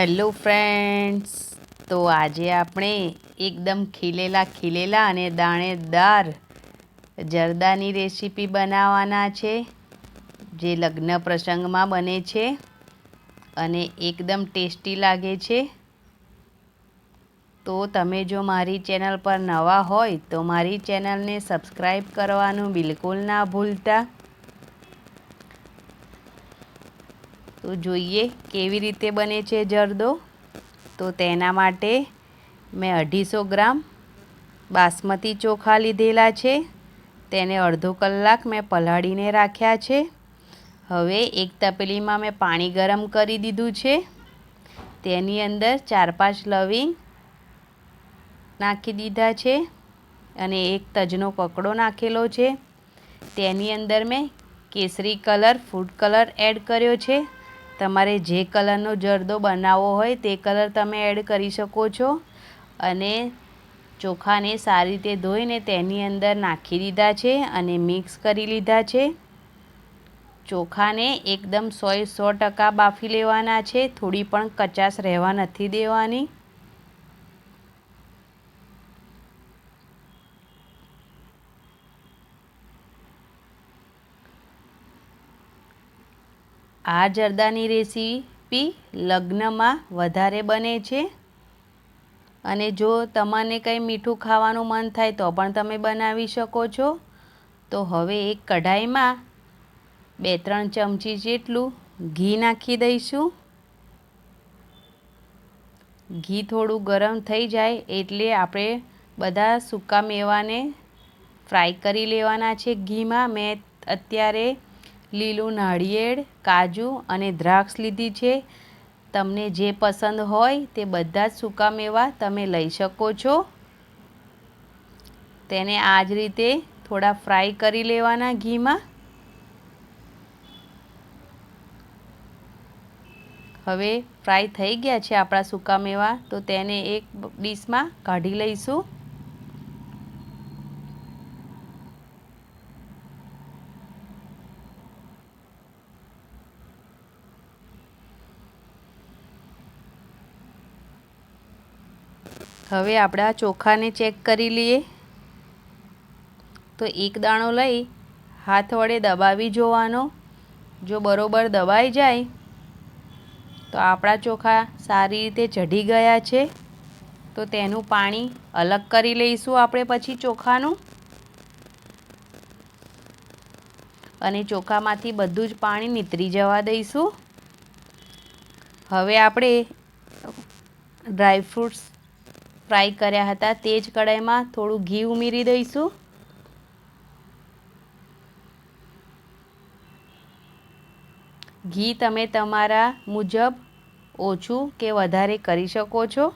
Hello friends તો આજે આપણે એકદમ ખીલેલા ખીલેલા અને દાણેદાર જરદાની રેસીપી બનાવવાના છે, જે લગ્ન પ્રસંગમાં બને છે અને એકદમ ટેસ્ટી લાગે છે. તો તમે જો મારી ચેનલ પર નવા હોય તો મારી ચેનલને સબસ્ક્રાઈબ કરવાનું બિલકુલ ના ભૂલતા. તો જોઈએ કેવી રીતે બને છે જરદો. તો તેના માટે મેં અઢીસો ગ્રામ બાસમતી ચોખા લીધેલા છે. તેને અડધો કલાક મેં પલાળીને રાખ્યા છે. હવે એક તપેલીમાં મેં પાણી ગરમ કરી દીધું છે. તેની અંદર ચાર પાંચ લવિંગ નાખી દીધા છે અને એક તજનો કકડો નાખેલો છે. તેની અંદર મેં કેસરી કલર, ફૂડ કલર એડ કર્યો છે. તમારે જે કલરનો જરદો બનાવવો હોય તે કલર તમે એડ કરી શકો છો. અને ચોખાને સારી રીતે ધોઈને તેની અંદર નાખી દીધા છે અને મિક્સ કરી લીધા છે. ચોખાને એકદમ સોય સો ટકા બાફી લેવાના છે. થોડી પણ કચાશ રહેવા નથી દેવાની. આ જરદાની રેસીપી લગ્નમાં વધારે બને છે. અને જો તમને કંઈ મીઠું ખાવાનું મન થાય તો પણ તમે બનાવી શકો છો. તો હવે એક કઢાઈમાં બે ત્રણ ચમચી જેટલું ઘી નાખી દઈશું. ઘી થોડું ગરમ થઈ જાય એટલે આપણે બધા સૂકા મેવાને ફ્રાય કરી લેવાના છે ઘીમાં. મેં અત્યારે લીલું નાળિયેર, કાજુ અને દ્રાક્ષ લીધી છે. તમને જે પસંદ હોય તે બધા જ સૂકા મેવા તમે લઈ શકો છો. તેને આ જ રીતે થોડા ફ્રાય કરી લેવાના ઘીમાં. હવે ફ્રાય થઈ ગયા છે આપણા સૂકા મેવા, તો તેને એક ડીશમાં કાઢી લઈશું. હવે આપણા ચોખાને ચેક કરી લઈએ. તો એક દાણો લઈ હાથ વડે દબાવી જોવાનો. જો બરોબર દબાઈ જાય, તો આપણા ચોખા સારી રીતે ચઢી ગયા છે. તો તેનું પાણી અલગ કરી લઈશું આપણે પછી ચોખાનું. અને ચોખામાંથી બધું જ પાણી નીતરી જવા દઈશું. હવે આપણે ડ્રાયફ્રૂટ્સ ફ્રાય કર્યા હતા તે જ કઢાઈમાં થોડું ઘી ઉમેરી દઈશું. ઘી તમે તમારા મુજબ ઓછું કે વધારે કરી શકો છો.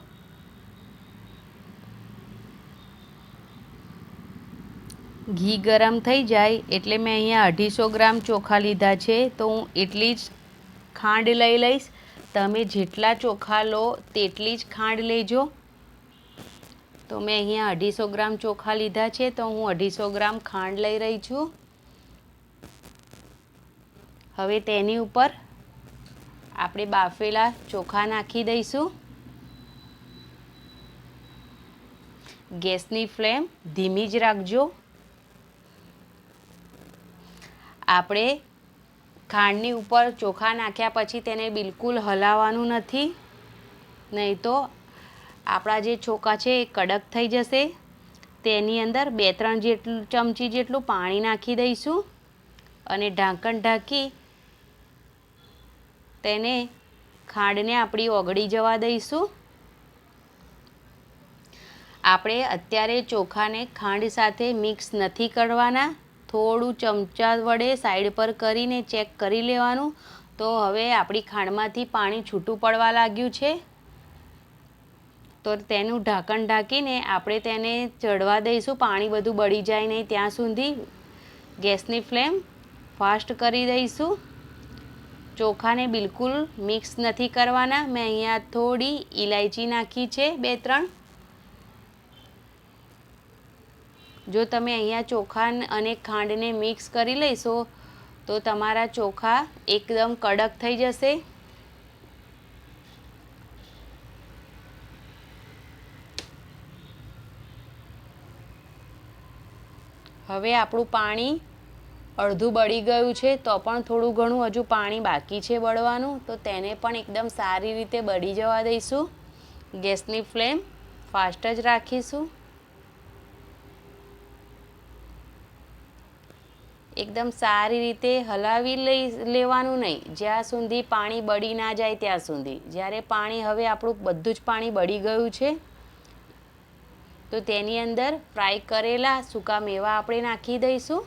ઘી ગરમ થઈ જાય એટલે મેં અહીંયા અઢીસો ગ્રામ ચોખા લીધા છે તો હું એટલી જ ખાંડ લઈ લઈશ. તમે જેટલા ચોખા લો તેટલી જ ખાંડ લેજો. તો મેં અહીંયા અઢીસો ગ્રામ ચોખા લીધા છે, તો હું અઢીસો ગ્રામ ખાંડ લઈ રહી છું. હવે તેની ઉપર આપણે બાફેલા ચોખા નાખી દઈશું. ગેસની ફ્લેમ ધીમી જ રાખજો. આપણે ખાંડની ઉપર ચોખા નાખ્યા પછી તેને બિલકુલ હલાવવાનું નથી. નહીં તો આપણા જે ચોખા છે એ કડક થઈ જશે. તેની અંદર બે ત્રણ જેટલું ચમચી જેટલું પાણી નાખી દઈશું અને ઢાંકણ ઢાંકી તેને ખાંડને આપણી ઓગળી જવા દઈશું. આપણે અત્યારે ચોખાને ખાંડ સાથે મિક્સ નથી કરવાના. થોડું ચમચા વડે સાઈડ પર કરીને ચેક કરી લેવાનું. તો હવે આપણી ખાંડમાંથી પાણી છૂટું પડવા લાગ્યું છે. તો તેનું ઢાંકણ ઢાંકીને આપણે તેને ચડવા દઈશું. પાણી બધું બળી જાય નહીં ત્યાં સુધી. ગેસની ફ્લેમ ફાસ્ટ કરી દઈશું. ચોખાને બિલકુલ મિક્સ નથી કરવાના. મેં અહીંયા થોડી ઇલાયચી નાખી છે, બે ત્રણ. જો તમે અહીંયા ચોખા અને ખાંડને મિક્સ કરી લઈશો તો તમારા ચોખા એકદમ કડક થઈ જશે. હવે આપણું પાણી અડધું બળી ગયું છે, તો પણ થોડું ઘણું હજુ પાણી બાકી છે બળવાનું. તો તેને પણ એકદમ સારી રીતે બળી જવા દઈશું. ગેસની ફ્લેમ ફાસ્ટ જ રાખીશું. એકદમ સારી રીતે હલાવી લઈ લેવાનું નહીં. જ્યાં સુધી પાણી બળી ના જાય ત્યાં સુધી. જ્યારે પાણી, હવે આપણું બધું જ પાણી બળી ગયું છે. તો તેની અંદર ફ્રાય કરેલા સૂકા મેવા આપણે નાખી દઈશું.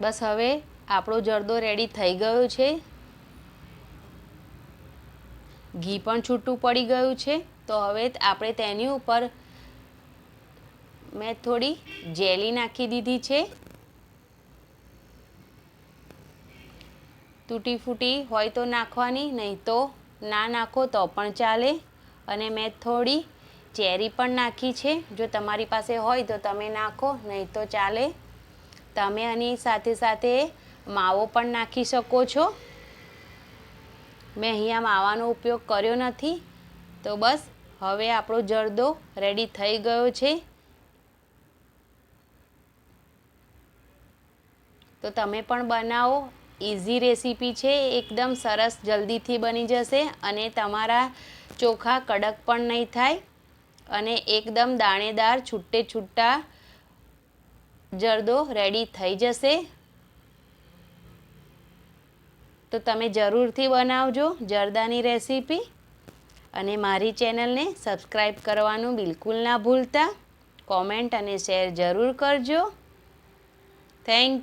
બસ હવે આપણો જરદો રેડી થઈ ગયો છે. ઘી પણ છૂટું પડી ગયું છે. તો હવે આપણે તેની ઉપર મેં થોડી જેલી નાખી દીધી છે. તૂટી ફૂટી હોય તો નાખવાની, નહીં તો ના નાખો તો પણ ચાલે. અને મેં થોડી ચેરી પણ નાખી છે. જો તમારી પાસે હોય તો તમે નાખો, નહીં તો ચાલે. તમે આની સાથે સાથે માવો પણ નાખી શકો છો. મેં અહીંયા માવાનો ઉપયોગ કર્યો નથી. તો બસ, હવે આપણો જરદો રેડી થઈ ગયો છે. તો તમે પણ બનાવો. ઇઝી રેસીપી છે, એકદમ સરસ જલ્દીથી બની જશે અને તમારા ચોખા કડક પણ નહીં થાય અને એકદમ દાણેદાર, છૂટે છૂટા જરદો રેડી થઈ જશે. તો તમે જરૂરથી બનાવજો જરદાની રેસીપી અને મારી ચેનલને સબસ્ક્રાઈબ કરવાનું બિલકુલ ના ભૂલતા. કોમેન્ટ અને શેર જરૂર કરજો. થેન્ક